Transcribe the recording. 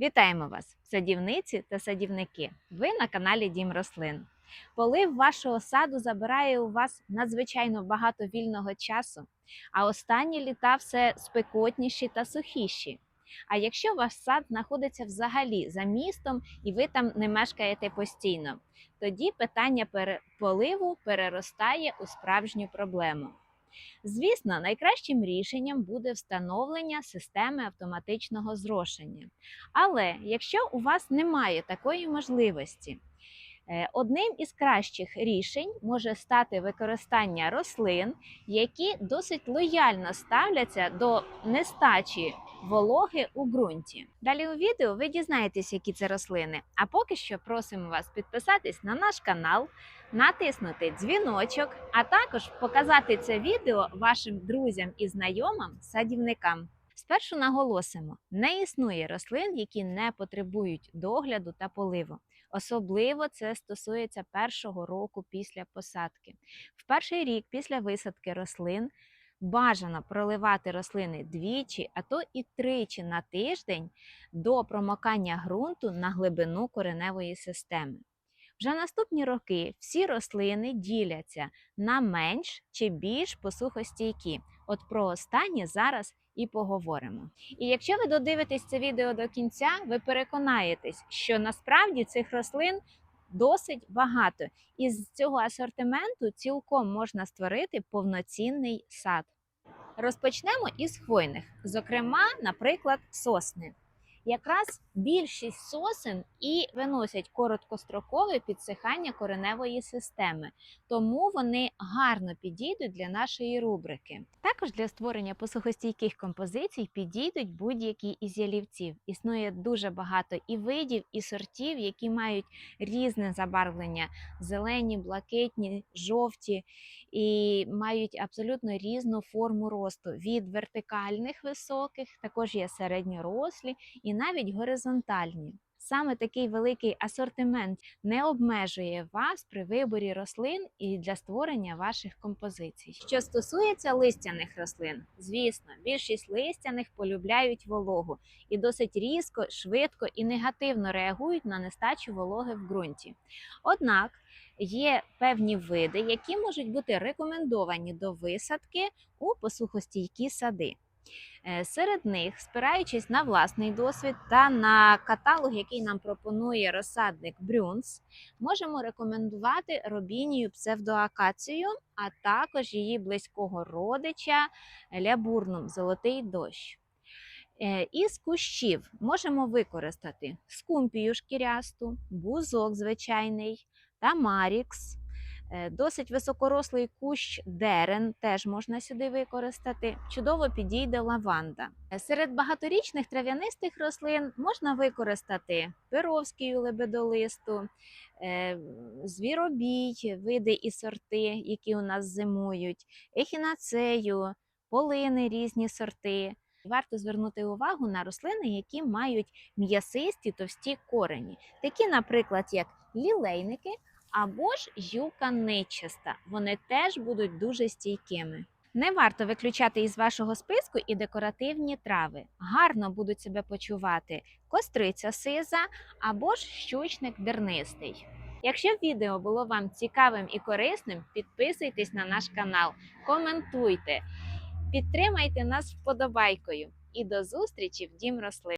Вітаємо вас, садівниці та садівники. Ви на каналі Дім Рослин. Полив вашого саду забирає у вас надзвичайно багато вільного часу, а останні літа все спекотніші та сухіші. А якщо ваш сад знаходиться взагалі за містом і ви там не мешкаєте постійно, тоді питання поливу переростає у справжню проблему. Звісно, найкращим рішенням буде встановлення системи автоматичного зрошення. Але якщо у вас немає такої можливості, одним із кращих рішень може стати використання рослин, які досить лояльно ставляться до нестачі вологи у ґрунті. Далі у відео ви дізнаєтесь, які це рослини. А поки що просимо вас підписатись на наш канал, натиснути дзвіночок, а також показати це відео вашим друзям і знайомим садівникам. Спершу наголосимо: не існує рослин, які не потребують догляду та поливу. Особливо це стосується першого року після посадки. В перший рік після висадки рослин бажано проливати рослини двічі, а то і тричі на тиждень до промокання ґрунту на глибину кореневої системи. Вже наступні роки всі рослини діляться на менш чи більш посухостійкі. От про останнє зараз і поговоримо. І якщо ви додивитесь це відео до кінця, ви переконаєтесь, що насправді цих рослин досить багато, і з цього асортименту цілком можна створити повноцінний сад. Розпочнемо із хвойних, зокрема, наприклад, сосни. Якраз більшість сосен і виносять короткострокове підсихання кореневої системи, тому вони гарно підійдуть для нашої рубрики. Також для створення посухостійких композицій підійдуть будь-які із ялівців. Існує дуже багато і видів, і сортів, які мають різне забарвлення: зелені, блакитні, жовті і мають абсолютно різну форму росту від вертикальних високих, також є середньорослі і навіть горизонтальні. Саме такий великий асортимент не обмежує вас при виборі рослин і для створення ваших композицій. Що стосується листяних рослин, звісно, більшість листяних полюбляють вологу і досить різко, швидко і негативно реагують на нестачу вологи в ґрунті. Однак є певні види, які можуть бути рекомендовані до висадки у посухостійкі сади. Е, Серед них, спираючись на власний досвід та на каталог, який нам пропонує розсадник Брюнс, можемо рекомендувати робінію псевдоакацію, а також її близького родича лябурнум золотий дощ. Е, Із кущів можемо використати скумпію шкірясту, бузок звичайний, тамарікс. Е, Досить високорослий кущ дерен теж можна сюди використати. Чудово підійде лаванда. Е, Серед багаторічних трав'янистих рослин можна використати перовський лебедолисту, е, звіробій, види і сорти, які у нас зимують, ехінацею, полини різні сорти. Варто звернути увагу на рослини, які мають м'ясисті товсті корені, такі, наприклад, як лілейники або ж юка нечиста. Вони теж будуть дуже стійкими. Не варто виключати із вашого списку і декоративні трави. Гарно будуть себе почувати костриця сиза або ж щучник дернистий. Якщо відео було вам цікавим і корисним, підписуйтесь на наш канал, коментуйте, підтримайте нас вподобайкою і до зустрічі в Дім рослин.